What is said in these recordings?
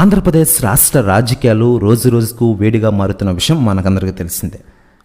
ఆంధ్రప్రదేశ్ రాష్ట్ర రాజకీయాలు రోజు రోజుకు వేడిగా మారుతున్న విషయం మనకందరికీ తెలిసిందే.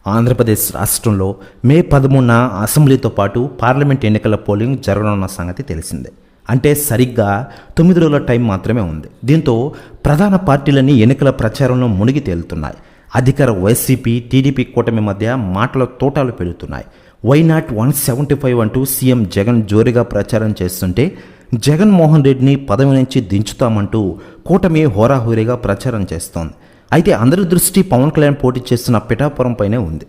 ఆంధ్రప్రదేశ్ రాష్ట్రంలో మే పదమూడున అసెంబ్లీతో పాటు పార్లమెంట్ ఎన్నికల పోలింగ్ జరగనున్న సంగతి తెలిసిందే. అంటే సరిగ్గా తొమ్మిది రోజుల టైం మాత్రమే ఉంది. దీంతో ప్రధాన పార్టీలన్నీ ఎన్నికల ప్రచారంలో మునిగి తేలుతున్నాయి. అధికార వైసీపీ టీడీపీ కూటమి మధ్య మాటల తోటాలు పెరుగుతున్నాయి. Why not one seventy five అంటూ సీఎం జగన్ జోరుగా ప్రచారం చేస్తుంటే జగన్మోహన్ రెడ్డిని పదవి నుంచి దించుతామంటూ కూటమి హోరాహోరీగా ప్రచారం చేస్తోంది. అయితే అందరి దృష్టి పవన్ కళ్యాణ్ పోటీ చేస్తున్న పిఠాపురం పైనే ఉంది.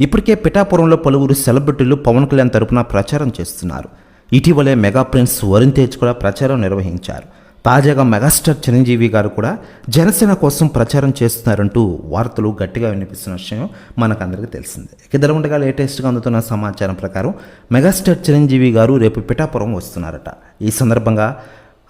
ఇప్పటికే పిఠాపురంలో పలువురు సెలబ్రిటీలు పవన్ కళ్యాణ్ తరపున ప్రచారం చేస్తున్నారు. ఇటీవలే మెగా ప్రిన్స్ వరుణ్ తేజ్ కూడా ప్రచారం నిర్వహించారు. తాజాగా మెగాస్టార్ చిరంజీవి గారు కూడా జనసేన కోసం ప్రచారం చేస్తున్నారంటూ వార్తలు గట్టిగా వినిపిస్తున్న విషయం మనకందరికీ తెలిసిందే. ఇద్దరు ఉండగా లేటెస్ట్గా అందుతున్న సమాచారం ప్రకారం మెగాస్టార్ చిరంజీవి గారు రేపు పిఠాపురం వస్తున్నారట. ఈ సందర్భంగా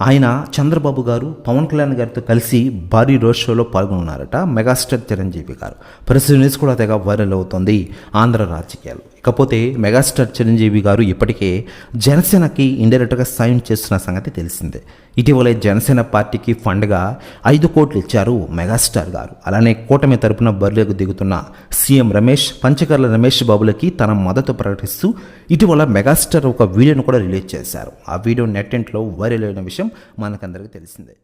ఆయన చంద్రబాబు గారు పవన్ కళ్యాణ్ గారితో కలిసి భారీ రోడ్ షోలో పాల్గొన్నారట మెగాస్టార్ చిరంజీవి గారు. ప్రస్తుత న్యూస్ కూడా తెగ వైరల్ అవుతోంది ఆంధ్ర రాజకీయాలు. ఇకపోతే మెగాస్టార్ చిరంజీవి గారు ఇప్పటికే జనసేనకి ఇండైరెక్ట్గా సాయం చేస్తున్న సంగతి తెలిసిందే. ఇటీవలే జనసేన పార్టీకి ఫండ్గా ఐదు కోట్లు ఇచ్చారు మెగాస్టార్ గారు. అలానే కూటమి తరపున బరిలోకి దిగుతున్న సీఎం రమేష్ పంచకర్ల రమేష్ బాబులకి తన మద్దతు ప్రకటిస్తూ ఇటీవల మెగాస్టార్ ఒక వీడియోను కూడా రిలీజ్ చేశారు. ఆ వీడియో నెట్టెంట్లో వైరల్ అయిన విషయం మనకందరికీ తెలిసిందే.